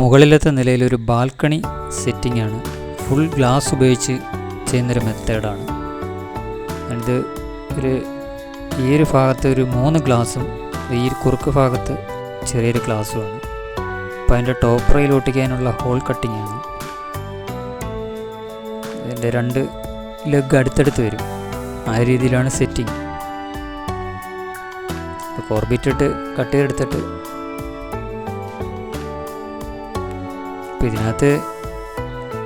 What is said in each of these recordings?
മുകളിലത്തെ നിലയിൽ ഒരു ബാൽക്കണി സെറ്റിംഗ് ആണ്. ഫുൾ ഗ്ലാസ് ഉപയോഗിച്ച് ചെയ്യുന്നൊരു മെത്തേഡാണ് ഇത് ഒരു ഈ ഒരു ഭാഗത്ത് ഒരു മൂന്ന് ഗ്ലാസും ഈ കുറുക്ക് ഭാഗത്ത് ചെറിയൊരു ഗ്ലാസ്സുമാണ് അപ്പോൾ അതിന്റെ ടോപ്പ് റെയിൽ ഒട്ടിക്കാനുള്ള ഹോൾ കട്ടിംഗ് ആണ്. ഇതിന്റെ രണ്ട് ലെഗ് അടുത്തടുത്ത് വരും. ആ രീതിയിലാണ് സെറ്റിംഗ് കോർബിറ്റിട്ട് കട്ട് ചെയ്തെടുത്തിട്ട് ഇപ്പോൾ ഇതിനകത്ത്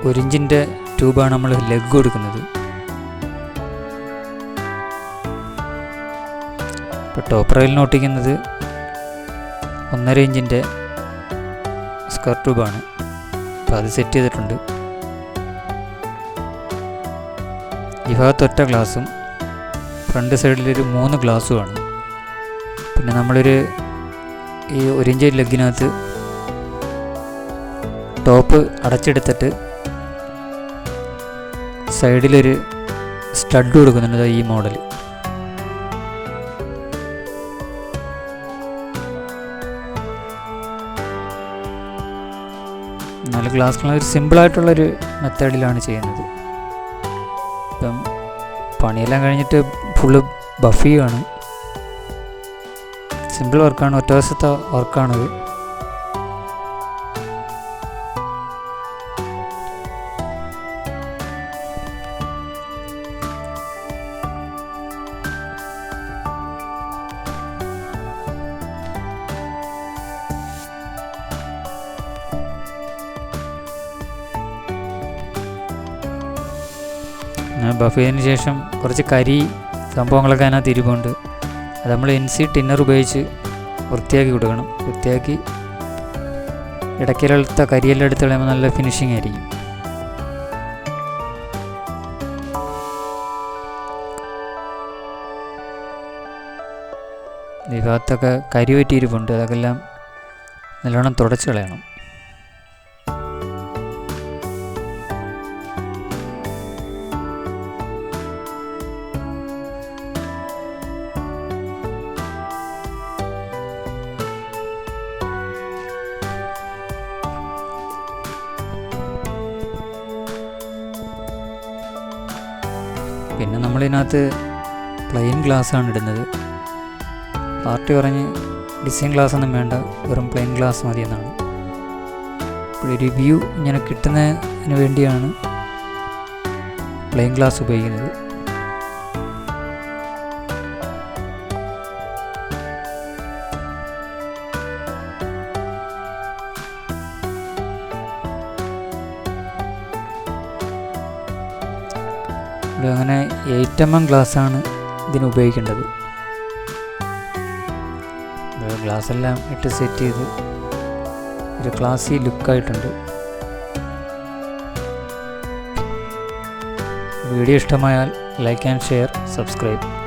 ഒരു ഇഞ്ചിന്റെ ട്യൂബാണ് നമ്മൾ ലെഗ് കൊടുക്കുന്നത്. ഇപ്പോൾ ടോപ്പ് റെയിലിന് ഒട്ടിക്കുന്നത് ഒന്നര ഇഞ്ചിന്റെ സ്ക്വയർ ട്യൂബാണ്. അപ്പോൾ അത് സെറ്റ് ചെയ്തിട്ടുണ്ട്. ഈ ഭാഗത്തൊറ്റ ഗ്ലാസും ഫ്രണ്ട് സൈഡിലൊരു മൂന്ന് ഗ്ലാസ്സുമാണ് പിന്നെ നമ്മളൊരു ഈ ഒരിഞ്ച് ലെഗിനകത്ത് ടോപ്പ് അടച്ചെടുത്തിട്ട് സൈഡിലൊരു സ്റ്റഡ് കൊടുക്കുന്നുണ്ട് ഈ മോഡൽ നല്ല ഗ്ലാസ് ഒരു സിമ്പിളായിട്ടുള്ളൊരു മെത്തേഡിലാണ് ചെയ്യുന്നത്. ഇപ്പം പണിയെല്ലാം കഴിഞ്ഞിട്ട് ഫുള്ള് ബഫിയാണ് സിമ്പിൾ വർക്കാണ് ഒറ്റ ദിവസത്തെ വർക്കാണത് ബഫ് ചെയ്തതിന് ശേഷം കുറച്ച് കരി സംഭവങ്ങളൊക്കെ അതിനകത്ത് ഇരിപ്പുണ്ട്. അത് നമ്മൾ എൻ സി ടിന്നർ ഉപയോഗിച്ച് വൃത്തിയാക്കി കൊടുക്കണം. വൃത്തിയാക്കി ഇടയ്ക്കിലെടുത്ത കരിയെല്ലാം എടുത്ത് കളയുമ്പോൾ നല്ല ഫിനിഷിംഗ് ആയിരിക്കും. ഈ ഭാഗത്തൊക്കെ കരി പറ്റിയിരിപ്പുണ്ട് എല്ലാം നല്ലോണം തുടച്ച് കളയണം. പിന്നെ നമ്മളിതിനകത്ത് പ്ലെയിൻ ഗ്ലാസ്സാണ് ഇടുന്നത്. പാർട്ടി പറഞ്ഞ് ഡിസൈൻ ഗ്ലാസ് ഒന്നും വേണ്ട വെറും പ്ലെയിൻ ഗ്ലാസ് മതി എന്നാണ്. ഇപ്പോൾ റിവ്യൂ വ്യൂ ഇങ്ങനെ കിട്ടുന്നതിന് വേണ്ടിയാണ് പ്ലെയിൻ ഗ്ലാസ് ഉപയോഗിക്കുന്നത്. അങ്ങനെ എയ്റ്റ് എം എം ഗ്ലാസ്സാണ് ഇതിന് ഉപയോഗിക്കേണ്ടത്. ഗ്ലാസ് എല്ലാം ഇട്ട് സെറ്റ് ചെയ്ത് ഒരു ക്ലാസ്സി ലുക്കായിട്ടുണ്ട് വീഡിയോ ഇഷ്ടമായാൽ ലൈക്ക് ആൻഡ് ഷെയർ സബ്സ്ക്രൈബ്